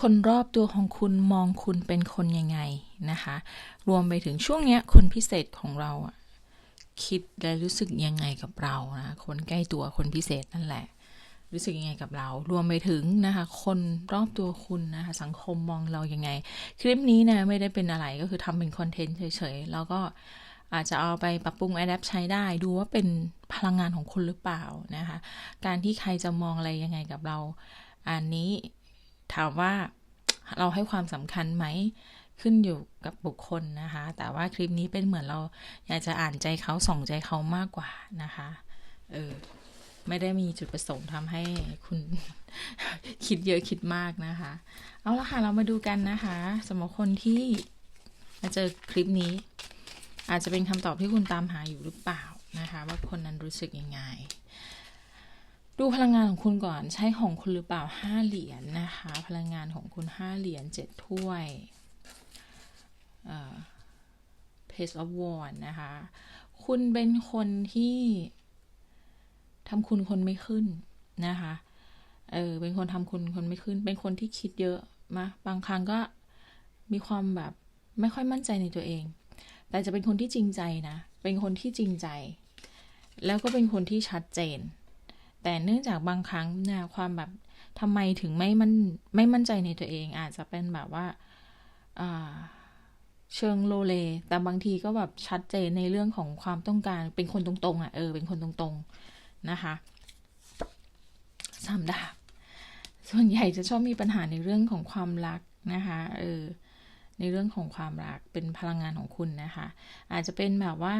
คนรอบตัวของคุณมองคุณเป็นคนยังไงนะคะ รวมไปถึงช่วงเนี้ยคนพิเศษของเราอะคิดและรู้สึกยังไงกับเรานะคนใกล้ตัวคนพิเศษนั่นแหละ รู้สึกยังไงกับเรา รวมไปถึงนะคะ คนรอบตัวคุณนะคะ สังคมมองเรายังไง คลิปนี้นะไม่ได้เป็นอะไรก็คือทำเป็นคอนเทนต์เฉยๆ แล้วก็อาจจะเอาไปปรับปรุง adapt ใช้ได้ ดูว่าเป็นพลังงานของคุณหรือเปล่านะคะ การที่ใครจะมองอะไรยังไงกับเรา อันนี้ ถามว่าเราให้ความสำคัญไหมขึ้นอยู่กับบุคคลนะคะ แต่ว่าคลิปนี้เป็นเหมือนเราอยากจะอ่านใจเขาส่องใจเขามากกว่านะคะ เออ ไม่ได้มีจุดประสงค์ทำให้คุณคิดเยอะคิดมากนะคะ เอาละค่ะ เรามาดูกันนะคะสำหรับคนที่มาเจอคลิปนี้ อาจจะเป็นคำตอบที่คุณตามหาอยู่หรือเปล่านะคะ ว่าคนนั้นรู้สึกยังไง ดูพลังงานของคุณก่อนใช่ของคุณหรือเปล่าห้าเหรียญนนะคะ พลังงานของคุณห้าเหรียญเจ็ดถ้วยเพสออฟวอนนะคะ คุณเป็นคนที่ทำคุณคนไม่ขึ้นนะคะ เออ เป็นคนทำคุณคนไม่ขึ้น เป็นคนที่คิดเยอะมาบางครั้งก็มีความแบบไม่ค่อยมั่นใจในตัวเอง แต่จะเป็นคนที่จริงใจนะ เป็นคนที่จริงใจ แล้วก็เป็นคนที่ชัดเจน แต่เนื่องจากบางครั้งเนี่ยความแบบทำไมถึงไม่มั่นไม่มั่นใจในตัวเองอาจจะเป็นแบบว่าเชิงโลเล แต่บางทีก็แบบชัดเจนในเรื่องของความต้องการเป็นคนตรงๆอะเออเป็นคนตรงๆนะคะสามดาบส่วนใหญ่จะชอบมีปัญหาในเรื่องของความรักนะคะเออในเรื่องของความรักเป็นพลังงานของคุณนะคะ อาจจะเป็นแบบว่า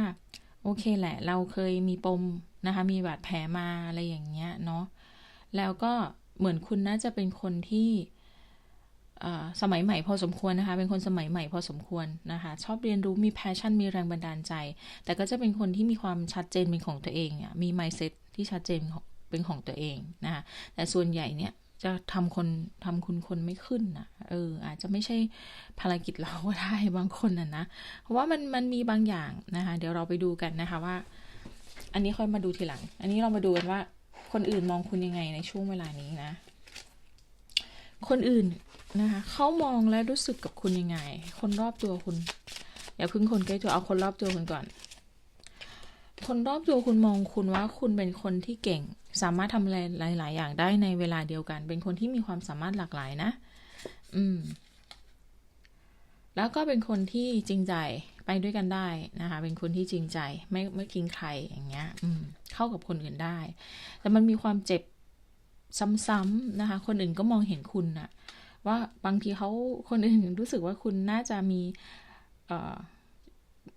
โอเคแหละ เราเคยมีปม นะคะ มีบาดแผลมาอะไรอย่างเงี้ยเนาะแล้วก็เหมือนคุณน่าจะเป็นคนที่สมัยใหม่พอสมควรนะคะ เป็นคนสมัยใหม่พอสมควรนะคะ ชอบเรียนรู้มีแพชชั่น มีแรงบันดาลใจ แต่ก็จะเป็นคนที่มีความชัดเจนเป็นของตัวเองอะมีไมเซ็ตที่ชัดเจนเป็นของตัวเองนะคะ แต่ส่วนใหญ่เนี่ยจะทำคนทำคุณคนไม่ขึ้นนะเออ อาจจะไม่ใช่ภารกิจเราก็ได้บางคนนะนะ เพราะว่ามันมันมีบางอย่างนะคะ เดี๋ยวเราไปดูกันนะคะว่า อันนี้ค่อยมาดูทีหลัง อันนี้เรามาดูกันว่า คนอื่นมองคุณยังไงในช่วงเวลานี้นะ คนอื่นนะคะเขามองและรู้สึกกับคุณยังไง คนรอบตัวคุณ อย่าพึ่งคนใกล้ตัวเอาคนรอบตัวคุณก่อน คนรอบตัวคุณมองคุณว่าคุณเป็นคนที่เก่ง สามารถทำอะไรหลาย ๆ อย่างได้ในเวลาเดียวกัน เป็นคนที่มีความสามารถหลากหลายนะ อืม แล้วก็เป็นคนที่จริงใจ ไปด้วยกันได้นะคะ เป็นคนที่จริงใจไม่ไม่ทิ้งใครอย่างเงี้ย อืม เข้ากับคนอื่นได้ แต่มันมีความเจ็บซ้ำๆนะคะ คนอื่นก็มองเห็นคุณอะว่าบางทีเขาคนอื่นรู้สึกว่าคุณน่าจะมี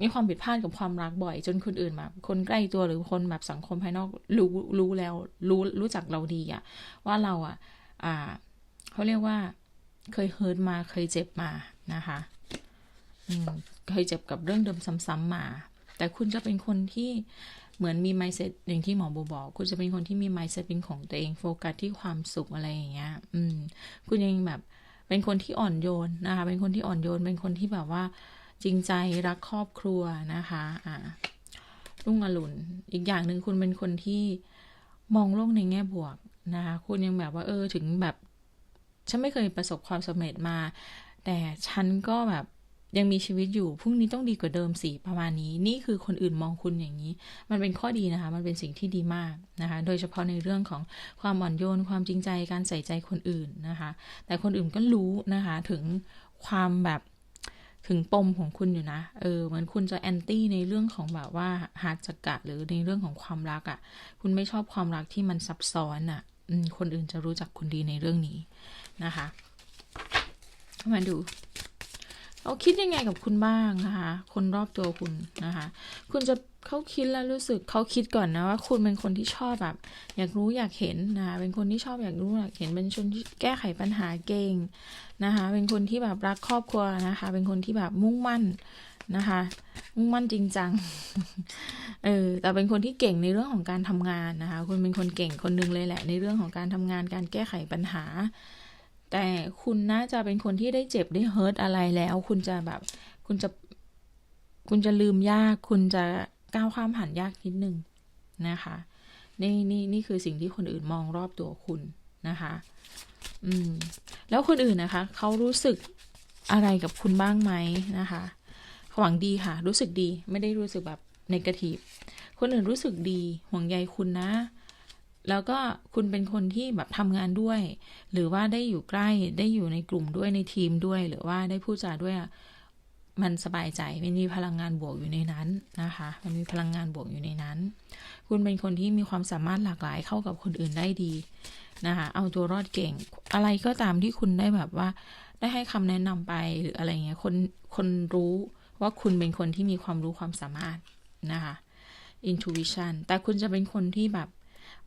มีความผิดพลาดกับความรักบ่อย จนคนอื่นแบบคนใกล้ตัวหรือคนแบบสังคมภายนอกรู้รู้แล้ว รู้รู้จักเราดีอะว่าเราอะอ่าเขาเรียกว่าเคยเฮิร์ตมาเคยเจ็บมานะคะอืม เคยเจ็บกับเรื่องเดิมซ้ำๆมา แต่คุณจะเป็นคนที่เหมือนมีไมเซ็ตอย่างที่หมอโบบอก คุณจะเป็นคนที่มีไมเซ็ตเป็นของตัวเองโฟกัสที่ความสุขอะไรอย่างเงี้ย อืม คุณยังแบบเป็นคนที่อ่อนโยนนะคะ เป็นคนที่อ่อนโยน เป็นคนที่แบบว่า จริงใจรักครอบครัวนะคะ อ่ารุ่งอรุณอีกอย่างหนึ่งคุณเป็นคนที่มองโลกในแง่บวกนะคะ คุณยังแบบว่า เออ ถึงแบบ ฉันไม่เคยประสบความสำเร็จมา แต่ฉันก็แบบ ยังมีชีวิตอยู่พรุ่งนี้ต้องดีกว่าเดิมสิประมาณนี้ นี่คือคนอื่นมองคุณอย่างนี้ มันเป็นข้อดีนะคะ มันเป็นสิ่งที่ดีมากนะคะ โดยเฉพาะในเรื่องของความอ่อนโยนความจริงใจการใส่ใจคนอื่นนะคะ แต่คนอื่นก็รู้นะคะถึงความแบบถึงปมของคุณอยู่นะ เออ เหมือนคุณจะแอนตี้ในเรื่องของแบบว่าฮาร์ดจักะหรือในเรื่องของความรักอะ่ะ คุณไม่ชอบความรักที่มันซับซ้อนอะ่ะคนอื่นจะรู้จักคุณดีในเรื่องนี้นะคะมาดู เขาคิดยังไงกับคุณบ้างนะคะ คนรอบตัวคุณนะคะ คุณจะเขาคิดแล้วรู้สึกเขาคิดก่อนนะว่า คุณเป็นคนที่ชอบแบบ อยากรู้อยากเห็นนะคะ เป็นคนที่ชอบอยากรู้อยากเห็นเป็นคนที่แก้ไขปัญหาเก่งนะคะ เป็นคนที่แบบรักครอบครัวนะคะ เป็นคนที่แบบมุ่งมั่นนะคะ มุ่งมั่นจริงจัง เออ แต่เป็นคนที่เก่งในเรื่องของการทำงานนะคะ คุณเป็นคนเก่งคนนึงเลยแหละ ในเรื่องของการทำงานการแก้ไขปัญหา แต่คุณน่าจะเป็นคนที่ได้เจ็บได้เฮิร์ตอะไรแล้ว คุณจะแบบ คุณจะ คุณจะลืมยาก คุณจะก้าวข้ามผ่านยากนิดนึงนะคะ นี่นี่นี่คือสิ่งที่คนอื่นมองรอบตัวคุณนะคะ อืม แล้วคนอื่นนะคะ เขารู้สึกอะไรกับคุณบ้างไหมนะคะหวังดีค่ะ รู้สึกดี ไม่ได้รู้สึกแบบนกาทีฟคนอื่นรู้สึกดี ห่วงใยคุณนะ แล้วก็คุณเป็นคนที่แบบทำงานด้วย หรือว่าได้อยู่ใกล้ได้อยู่ในกลุ่มด้วยในทีมด้วย หรือว่าได้พูดจาด้วยมันสบายใจมันมีพลังงานบวกอยู่ในนั้นนะคะ มันมีพลังงานบวกอยู่ในนั้น คุณเป็นคนที่มีความสามารถหลากหลายเข้ากับคนอื่นได้ดีนะคะ เอาตัวรอดเก่ง อะไรก็ตามที่คุณได้แบบว่า ได้ให้คำแนะนำไปหรืออะไรเงี้ย คนคนรู้ว่าคุณเป็นคนที่มีความรู้ความสามารถนะคะ intuition แต่คุณจะเป็นคนที่แบบ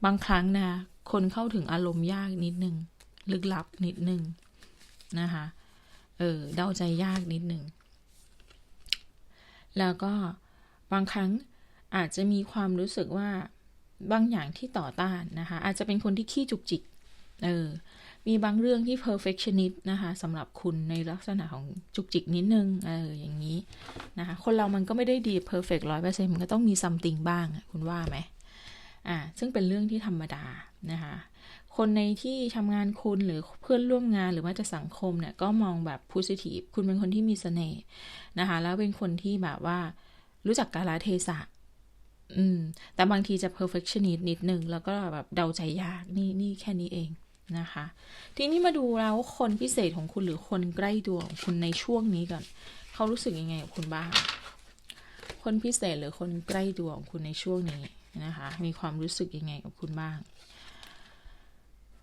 บางครั้งนะคนเข้าถึงอารมณ์ยากนิดนึง ลึกลับนิดนึงนะคะ เออเดาใจยากนิดนึง แล้วก็บางครั้งอาจจะมีความรู้สึกว่าบางอย่างที่ต่อต้านนะคะ อาจจะเป็นคนที่ขี้จุกจิก เออ มีบางเรื่องที่ perfectionist นะคะสำหรับคุณในลักษณะของจุกจิกนิดนึง เออ อย่างนี้นะคะ คนเรามันก็ไม่ได้ดี perfect ร้อยเปอร์เซ็นต์มันก็ต้องมี something บ้าง คุณว่าไหม อ่าซึ่งเป็นเรื่องที่ธรรมดานะคะคนในที่ทำงานคุณหรือเพื่อนร่วมงานหรือว่าจะสังคมเนี่ยก็มองแบบ p o s i t i v คุณเป็นคนที่มีเสน่ห์นะคะแล้วเป็นคนที่แบบว่ารู้จักกาลเทศะ อืม แต่บางทีจะ perfectionist นิดนึง แล้วก็แบบเดาใจยากนี่นี่แค่นี้เองนะคะ ทีนี้มาดูแล้วคนพิเศษของคุณหรือคนใกล้ตัวของคุณในช่วงนี้ก่อน เขารู้สึกยังไงกับคุณบ้าง คนพิเศษหรือคนใกล้ตัวของคุณในช่วงนี้นะคะ มีความรู้สึกยังไงกับคุณบ้าง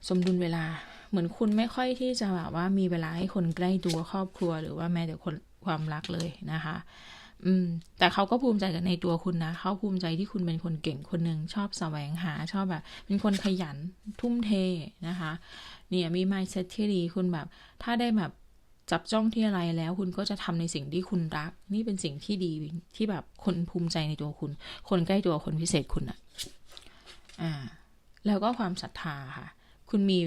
สมดุลเวลาเหมือนคุณไม่ค่อยที่จะแบบว่ามีเวลาให้คนใกล้ตัวครอบครัว หรือว่าแม้แต่คนความรักเลยนะคะ อืม แต่เขาก็ภูมิใจกับในตัวคุณนะเขาภูมิใจที่คุณเป็นคนเก่งคนหนึ่งชอบแสวงหาชอบแบบ เป็นคนขยันทุ่มเทนะคะ เนี่ยมี mindset ที่ดีคุณแบบ ถ้าได้แบบ จับจ้องที่อะไรแล้วคุณก็จะทำในสิ่งที่คุณรัก นี่เป็นสิ่งที่ดีที่แบบคนภูมิใจในตัวคุณ คนใกล้ตัวคนพิเศษคุณอะอ่า แล้วก็ความศรัทธาค่ะ คุณมี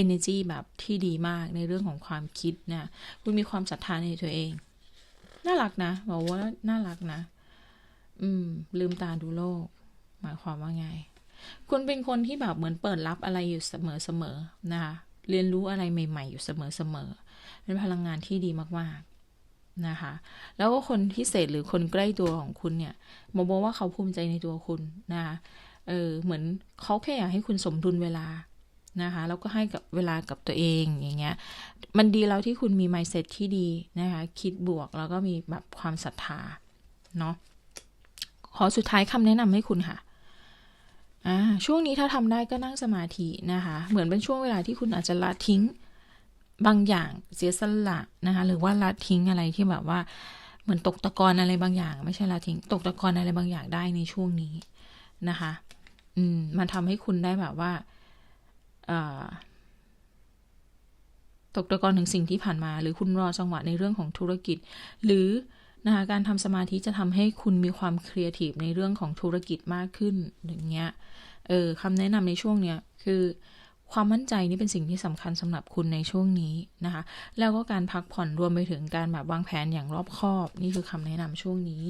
energy แบบที่ดีมากในเรื่องของความคิดนะคุณมีความศรัทธาในตัวเอง น่ารักนะบอกว่าน่ารักนะ อืม ลืมตาดูโลก หมายความว่าไง คุณเป็นคนที่แบบเหมือนเปิดรับอะไรอยู่เสมอเสมอนะคะเรียนรู้อะไรใหม่ ๆ อยู่เสมอเสมอ เป็นพลังงานที่ดีมากๆนะคะ แล้วก็คนพิเศษหรือคนใกล้ตัวของคุณเนี่ยมบอกว่าเขาภูมิใจในตัวคุณนะคะเออเหมือนเขาแค่อยากให้คุณสมดุลเวลานะคะแล้วก็ให้กับเวลากับตัวเองอย่างเงี้ยมันดีแล้วที่คุณมี mindset ที่ดีนะคะคิดบวกแล้วก็มีแบบความศรัทธาเนาะขอสุดท้ายคำแนะนำให้คุณค่ะอ่าช่วงนี้ถ้าทำได้ก็นั่งสมาธินะคะ เหมือนเป็นช่วงเวลาที่คุณอาจจะละทิ้ง บางอย่างเสียสละนะคะหรือว่าละทิ้งอะไรที่แบบว่า เหมือนตกตะกอนอะไรบางอย่าง ไม่ใช่ละทิ้ง ตกตะกอนอะไรบางอย่างได้ในช่วงนี้นะคะ อืม มันทำให้คุณได้แบบว่าตกตะกอนถึงสิ่งที่ผ่านมา หรือคุณรอจังหวะในเรื่องของธุรกิจ หรือนะคะการทำสมาธิจะทำให้คุณมีความครีเอทีฟในเรื่องของธุรกิจมากขึ้นอย่างเงี้ยเออคำแนะนำในช่วงเนี้ยคือ ความมั่นใจนี่เป็นสิ่งที่สำคัญสำหรับคุณในช่วงนี้นะคะ แล้วก็การพักผ่อนรวมไปถึงการแบบวางแผนอย่างรอบคอบ นี่คือคำแนะนำช่วงนี้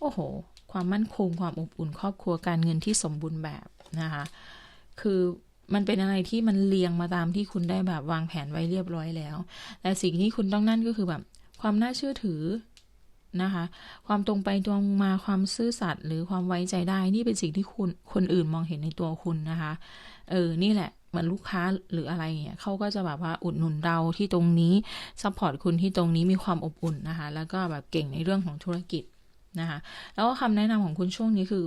โอ้โห ความมั่นคงความอบอุ่นครอบครัวการเงินที่สมบูรณ์แบบนะคะ คือมันเป็นอะไรที่มันเรียงมาตามที่คุณได้แบบวางแผนไว้เรียบร้อยแล้ว แต่สิ่งที่คุณต้องนั่นก็คือแบบความน่าเชื่อถือนะคะ ความตรงไปตรงมาความซื่อสัตย์หรือความไว้ใจได้ นี่เป็นสิ่งที่คุณคนอื่นมองเห็นในตัวคุณนะคะ เออ นี่แหละ เหมือนลูกค้าหรืออะไรเนี่ยเขาก็จะแบบว่าอุดหนุนเราที่ตรงนี้ซัพพอร์ตคุณที่ตรงนี้มีความอบอุ่นนะคะ แล้วก็แบบเก่งในเรื่องของธุรกิจนะคะ แล้วก็คำแนะนำของคุณช่วงนี้คือ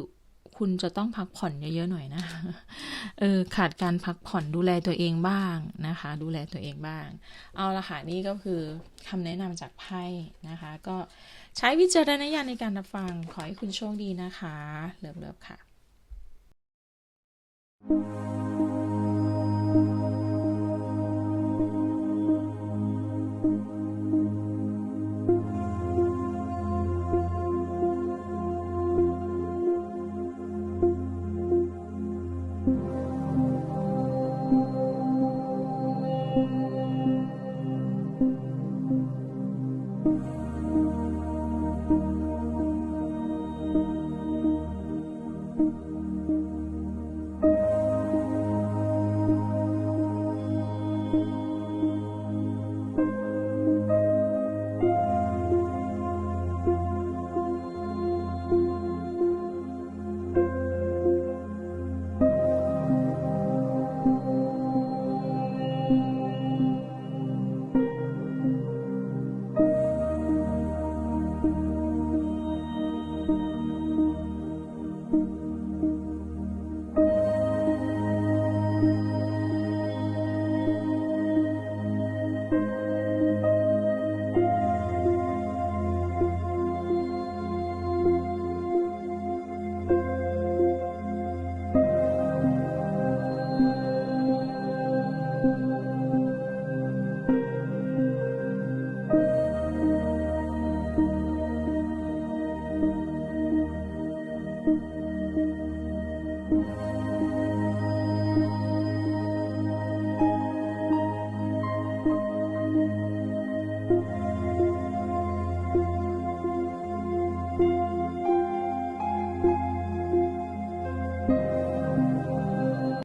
คุณจะต้องพักผ่อนเยอะๆหน่อยนะเออขาดการพักผ่อนดูแลตัวเองบ้างนะคะ ดูแลตัวเองบ้าง เอาละค่ะนี่ก็คือคำแนะนำจากไพ่นะคะ ก็ใช้วิจารณญาณในการรับฟังขอให้คุณโชคดีนะคะเลิฟๆค่ะ